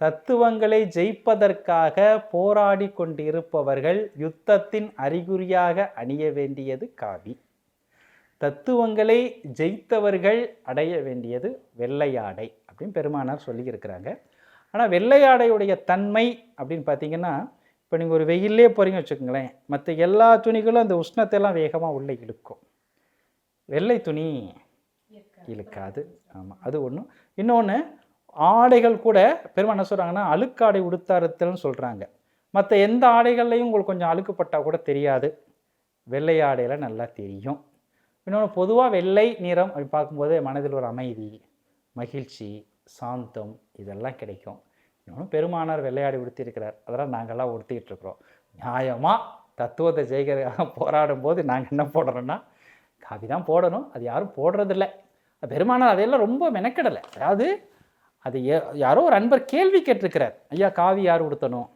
தத்துவங்களை ஜெயிப்பதற்காக போராடி கொண்டிருப்பவர்கள் யுத்தத்தின் அறிகுறியாக அணிய வேண்டியது காவி. தத்துவங்களை ஜெயித்தவர்கள் அடைய வேண்டியது வெள்ளையாடை அப்படின்னு பெருமானார் சொல்லியிருக்கிறாங்க. ஆனால் வெள்ளையாடையுடைய தன்மை அப்படின்னு பார்த்தீங்கன்னா இப்போ நீங்கள் ஒரு வெயிலே போகிறீங்க வச்சுக்கோங்களேன் மற்ற எல்லா துணிகளும் அந்த உஷ்ணத்தையெல்லாம் வேகமாக உள்ளே இழுக்கும். வெள்ளை துணி இழுக்காது. ஆமாம் அது ஒன்று இன்னொன்று ஆடைகள் கூட பெருமாள் என்ன சொல்கிறாங்கன்னா அழுக்காடை உடுத்தாருத்தல்னு சொல்கிறாங்க மற்ற எந்த ஆடைகள்லையும் உங்களுக்கு கொஞ்சம் அழுக்குப்பட்டால் கூட தெரியாது. வெள்ளை ஆடையில் நல்லா தெரியும். இன்னொன்று பொதுவாக வெள்ளை நிறம் அப்படி பார்க்கும்போது மனதில் ஒரு அமைதி மகிழ்ச்சி சாந்தம் இதெல்லாம் கிடைக்கும். இன்னொன்று பெருமானார் வெள்ளையாடி உடுத்தியிருக்கிறார். அதெல்லாம் நாங்கள்லாம் உடுத்திக்கிட்டு இருக்கிறோம். நியாயமாக தத்துவத்தை ஜெயிக்கிறதுக்காக போராடும் போது நாங்கள் என்ன போடுறோன்னா காவி தான் போடணும். அது யாரும் போடுறதில்ல. பெருமானார் அதையெல்லாம் ரொம்ப மெனக்கெடலை. அதாவது அது யாரோ ஒரு அன்பர் கேள்வி கேட்டிருக்கிறார். ஐயா காவி யார் உடுத்தணும்?